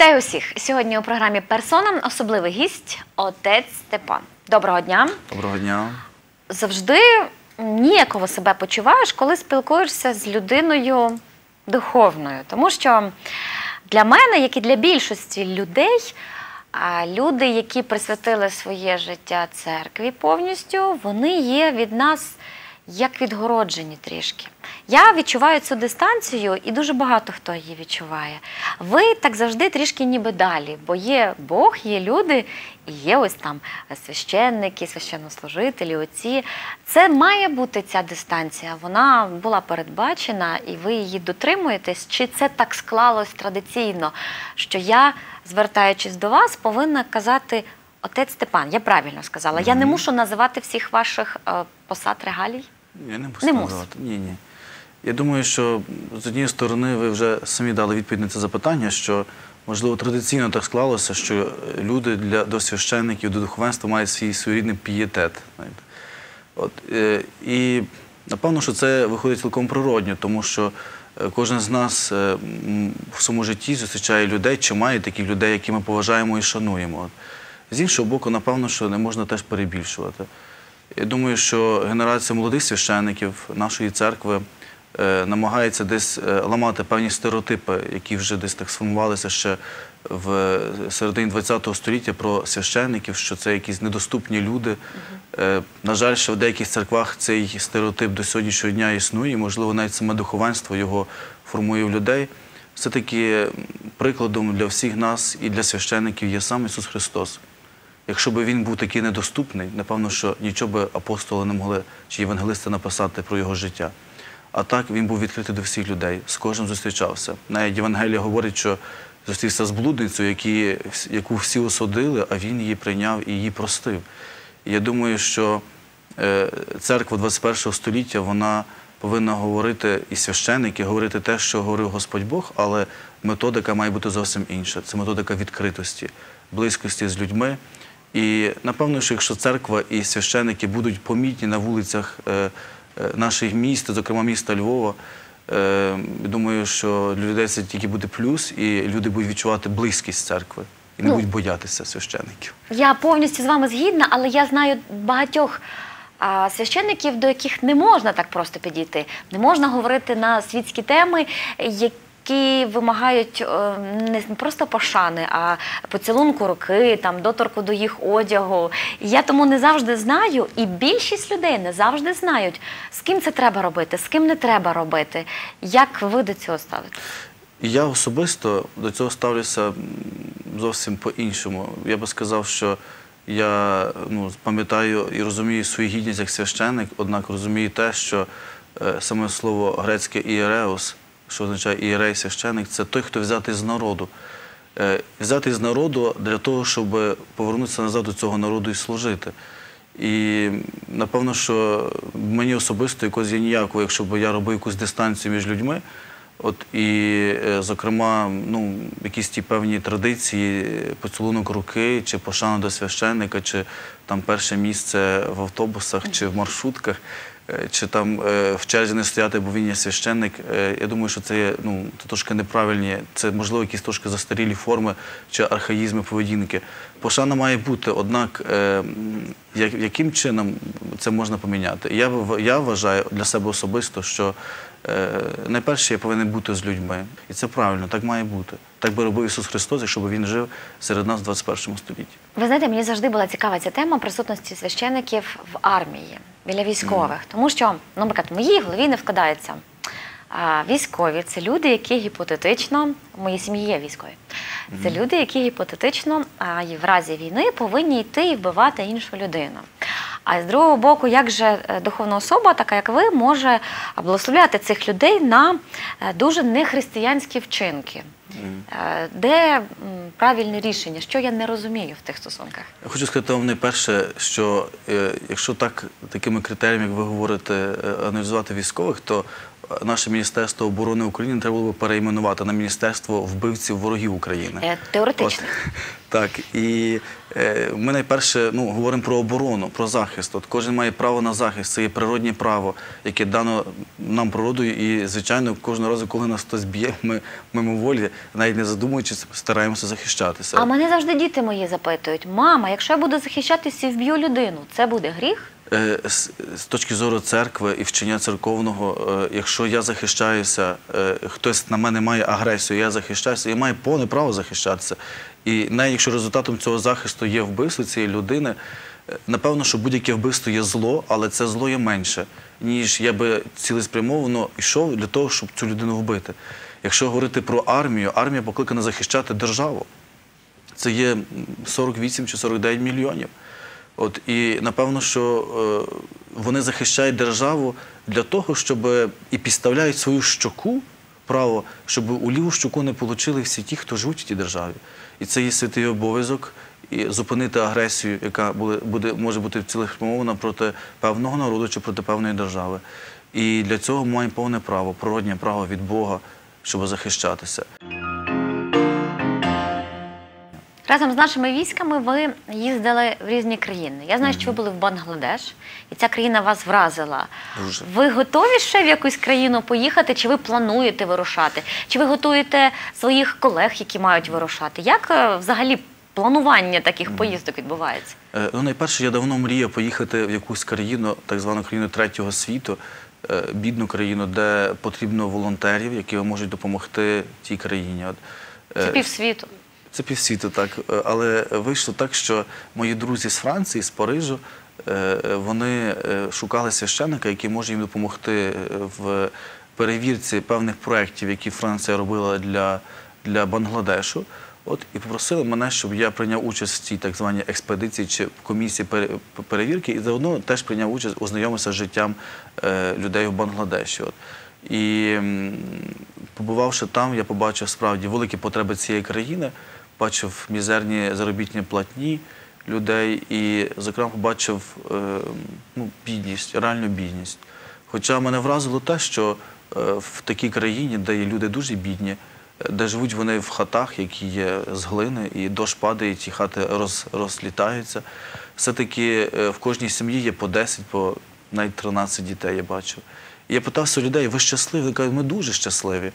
Вітаю усіх! Сьогодні у програмі Персона особливий гість отець Степан. Доброго дня! Доброго дня. Завжди ніяково себе почуваєш, коли спілкуєшся з людиною духовною. Тому що для мене, як і для більшості людей, люди, які присвятили своє життя церкві повністю, вони є від нас як відгороджені трішки. Я відчуваю цю дистанцію, і дуже багато хто її відчуває. Ви так завжди трішки ніби далі, бо є Бог, є люди, і є ось там священники, священнослужителі, отці. Це має бути ця дистанція. Вона була передбачена, і ви її дотримуєтесь. Чи це так склалось традиційно, що я, звертаючись до вас, повинна казати. Отець Степан, я правильно сказала. Я не мушу називати всіх ваших е, посад регалій. Я не можу Не сказати. Ні, ні. Я думаю, що з однієї сторони ви вже самі дали відповідь на це запитання, що можливо традиційно так склалося, що люди для до священників, до духовенства мають свій своєрідний пієтет. От, е, і напевно, що це виходить цілком природньо, тому що е, кожен з нас е, в своєму житті зустрічає людей, чи має таких людей, які ми поважаємо і шануємо. От. З іншого боку, напевно, що не можна теж перебільшувати. Я думаю, що генерація молодих священників нашої церкви е, намагається десь е, ламати певні стереотипи, які вже десь так сформувалися ще в середині ХХ століття про священників, що це якісь недоступні люди. Е, На жаль, ще в деяких церквах цей стереотип до сьогоднішнього дня існує, і, можливо, навіть саме духовенство його формує в людей. Все-таки прикладом для всіх нас і для священників є сам Ісус Христос. Якщо б він був такий недоступний, напевно, що нічого би апостоли не могли чи євангелисти написати про його життя. А так він був відкритий до всіх людей, з кожним зустрічався. Навіть Євангелія говорить, що зустрівся з блудницею, які, яку всі осудили, а він її прийняв і її простив. І я думаю, що е, церква 21 століття вона повинна говорити і священники, говорити те, що говорив Господь Бог, але методика має бути зовсім інша. Це методика відкритості, близькості з людьми. І напевно, що якщо церква і священики будуть помітні на вулицях е, е, наших міст, зокрема міста Львова, е, думаю, що для людей це тільки буде плюс, і люди будуть відчувати близькість церкви і не Ну. будуть боятися священиків. Я повністю з вами згідна, але я знаю багатьох а, священників, до яких не можна так просто підійти. Не можна говорити на світські теми, які вимагають е, не просто пошани, а поцілунку руки, там, доторку до їх одягу. Я тому не завжди знаю, і більшість людей не завжди знають, з ким це треба робити, з ким не треба робити. Як ви до цього ставите? Я особисто до цього ставлюся зовсім по-іншому. Я би сказав, що я ну, пам'ятаю і розумію свою гідність як священник, однак розумію те, що е, саме слово грецьке ієреос, що означає ієрей священник, це той, хто взятий з народу. Е, взятий з народу для того, щоб повернутися назад до цього народу і служити. І напевно, що мені особисто якось є ніякого, якщо б я робив якусь дистанцію між людьми. От і, е, зокрема, ну, якісь ті певні традиції, поцілунок руки, чи пошана до священника, чи там перше місце в автобусах, чи в маршрутках, чи там е, в черзі не стояти, бо він є священник. Е, Я думаю, що це є ну, трошки неправильні, це можливо якісь трошки застарілі форми чи архаїзми поведінки. Пошана має бути, однак е, як- яким чином це можна поміняти? Я, я вважаю для себе особисто, що е, найперше я повинен бути з людьми. І це правильно, так має бути. Так би робив Ісус Христос, якщо Він жив серед нас в 21 столітті. Ви знаєте, мені завжди була цікава ця тема присутності священиків в армії біля військових, тому що, ну, наприклад, в моїй голові не вкладається. А, військові це люди, які гіпотетично в моїй сім'ї є військові. Це люди, які гіпотетично а, в разі війни повинні йти і вбивати іншу людину. А з другого боку, як же е, духовна особа, така як ви, може благословляти цих людей на е, дуже нехристиянські вчинки? Е, Де правильне рішення? Що я не розумію в тих стосунках? Я хочу сказати вам найперше, що якщо так такими критеріями, як ви говорите, аналізувати військових, то наше Міністерство оборони України треба було б перейменувати на Міністерство вбивців ворогів України. Е, Теоретично. От, так, і е, ми найперше ну, говоримо про оборону, про захист. От кожен має право на захист, це є природнє право, яке дано нам природою. І, звичайно, кожного разу, коли нас хтось б'є, ми мимоволі, навіть не задумуючись, стараємося захищатися. А мене завжди діти мої запитують: мама, якщо я буду захищатися і вб'ю людину, це буде гріх? Е, З, точки зору церкви і вчення церковного, е, якщо я захищаюся, е, хтось на мене має агресію, я захищаюся, я маю повне право захищатися. І навіть якщо результатом цього захисту є вбивство цієї людини, напевно, що будь-яке вбивство є зло, але це зло є менше, ніж я би цілеспрямовано йшов для того, щоб цю людину вбити. Якщо говорити про армію, армія покликана захищати державу. Це є 48 чи 49 мільйонів. От і напевно, що е, вони захищають державу для того, щоб і підставляють свою щоку право, щоб у ліву щоку не отримали всі ті, хто живуть в тій державі. І це є святий обов'язок і зупинити агресію, яка буде, може бути цілеспрямована проти певного народу чи проти певної держави. І для цього маємо повне право, природнє право від Бога, щоб захищатися. Разом з нашими військами ви їздили в різні країни. Я знаю, що ви були в Бангладеш, і ця країна вас вразила. Дуже. Ви готові ще в якусь країну поїхати? Чи ви плануєте вирушати? Чи ви готуєте своїх колег, які мають вирушати? Як е, взагалі планування таких поїздок відбувається? Е, Ну, найперше, я давно мріяв поїхати в якусь країну, так звану країну третього світу, е, бідну країну, де потрібно волонтерів, які можуть допомогти тій країні. Це півсвіту. Це півсвіту, так. Е, Але вийшло так, що мої друзі з Франції, з Парижу, е, вони е, шукали священника, який може їм допомогти в перевірці певних проєктів, які Франція робила для, Бангладешу. От і попросили мене, щоб я прийняв участь в цій так званій експедиції чи комісії перевірки, і заодно теж прийняв участь, ознайомився з життям людей в Бангладеші. І побувавши там, я побачив справді великі потреби цієї країни, бачив мізерні заробітні платні людей і, зокрема, побачив е, ну, бідність, реальну бідність. Хоча мене вразило те, що е, в такій країні, де є люди дуже бідні, е, де живуть вони в хатах, які є з глини, і дощ падає, і ті хати роз, розлітаються. Все-таки в кожній сім'ї є по 10, по навіть 13 дітей я бачив. І я питався людей, ви щасливі? Вони кажуть, ми дуже щасливі.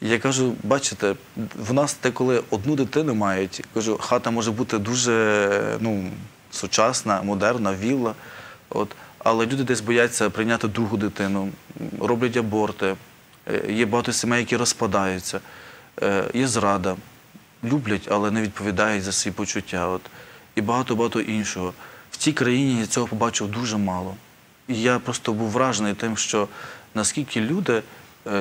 Я кажу, бачите, в нас деколи одну дитину мають. Кажу, хата може бути дуже ну, сучасна, модерна, вілла. От. Але люди десь бояться прийняти другу дитину, роблять аборти. Е, Є багато сімей, які розпадаються, Е, є зрада. Люблять, але не відповідають за свої почуття. От. І багато-багато іншого. В цій країні я цього побачив дуже мало. І я просто був вражений тим, що наскільки люди,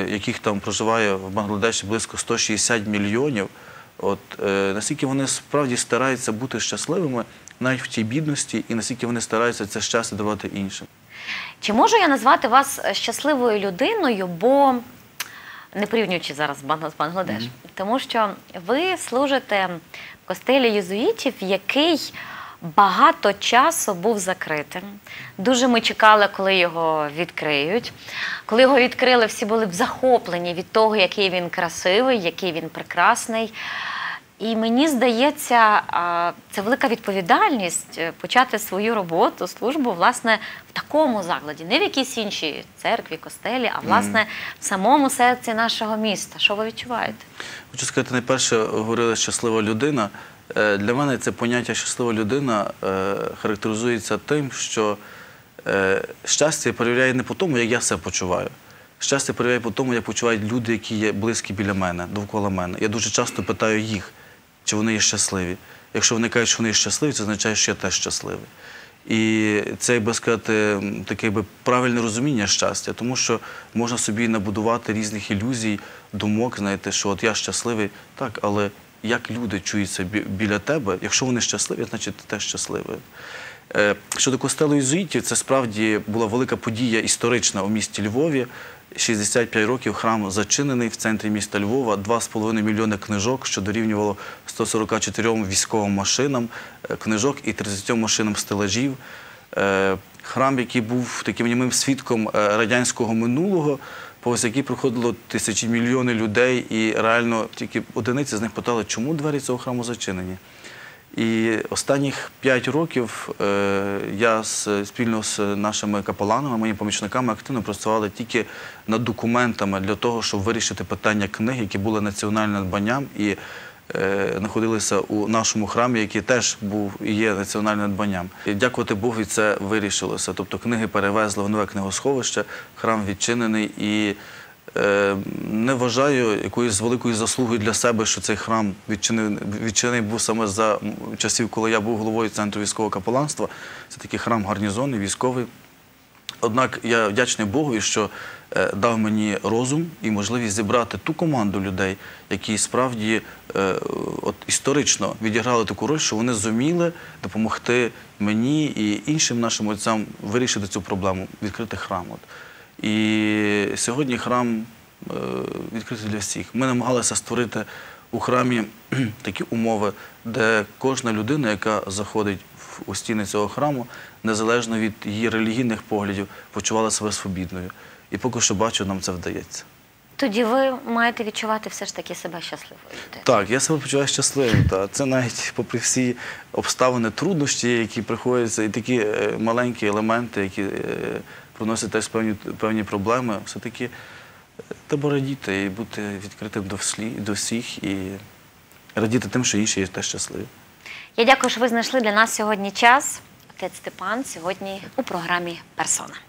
яких там проживає в Бангладеші близько 160 мільйонів, от, е, наскільки вони справді стараються бути щасливими навіть в тій бідності, і наскільки вони стараються це щастя давати іншим. Чи можу я назвати вас е, щасливою людиною, бо не порівнюючи зараз з Банг- з Бангладеш, тому що ви служите в костелі єзуїтів, який багато часу був закритим. Дуже ми чекали, коли його відкриють. Коли його відкрили, всі були б захоплені від того, який він красивий, який він прекрасний. І мені здається, це велика відповідальність е, почати свою роботу, службу, власне, в такому закладі, не в якійсь іншій церкві, костелі, а власне в самому серці нашого міста. Що ви відчуваєте? Хочу сказати, найперше говорили щаслива людина. Е, Для мене це поняття щаслива людина е, характеризується тим, що е, щастя перевіряє не по тому, як я себе почуваю. Щастя перевіряє по тому, як почувають люди, які є близькі біля мене, довкола мене. Я дуже часто питаю їх, чи вони є щасливі. Якщо вони кажуть, що вони щасливі, це означає, що я теж щасливий. І це, як би сказати, таке якби правильне розуміння щастя, тому що можна собі набудувати різних ілюзій, думок, знаєте, що от я щасливий, так, але як люди чуються біля тебе, якщо вони щасливі, значить ти теж щасливий. Е, Щодо костелу єзуїтів, це справді була велика подія історична у місті Львові. 65 років храм зачинений в центрі міста Львова, 2,5 мільйони книжок, що дорівнювало 144 військовим машинам е, книжок і 30 машинам стелажів. Е, Храм, який був таким німим свідком радянського минулого, повз які проходило тисячі мільйони людей, і реально тільки одиниці з них питали, чому двері цього храму зачинені. І останніх п'ять років е, я спільно з нашими капеланами, моїми помічниками активно працювали тільки над документами для того, щоб вирішити питання книг, які були національним надбанням і знаходилися у нашому храмі, який теж був і є національним надбанням. І дякувати Богу, це вирішилося. Тобто книги перевезли в нове книгосховище, храм відчинений і. Е, Не вважаю якоюсь великою заслугою для себе, що цей храм відчинений, відчинений був саме за часів, коли я був головою центру військового капеланства. Це такий храм гарнізонний, військовий. Однак я вдячний Богові, що е, дав мені розум і можливість зібрати ту команду людей, які справді е, от, історично відіграли таку роль, що вони зуміли допомогти мені і іншим нашим отцям вирішити цю проблему, відкрити храм. От. І сьогодні храм е, відкритий для всіх. Ми намагалися створити у храмі такі умови, де кожна людина, яка заходить у стіни цього храму, незалежно від її релігійних поглядів, почувала себе свобідною. І поки що бачу, нам це вдається. Тоді ви маєте відчувати все ж таки себе щасливою. Так, я себе почуваю щасливим. Та. Це навіть попри всі обставини, труднощі, які приходяться, і такі е, маленькі елементи, які е, приносять теж певні, певні проблеми, все-таки е, треба радіти і бути відкритим до всіх і радіти тим, що інші є теж щасливі. Я дякую, що ви знайшли для нас сьогодні час. Отець Степан сьогодні у програмі Персона.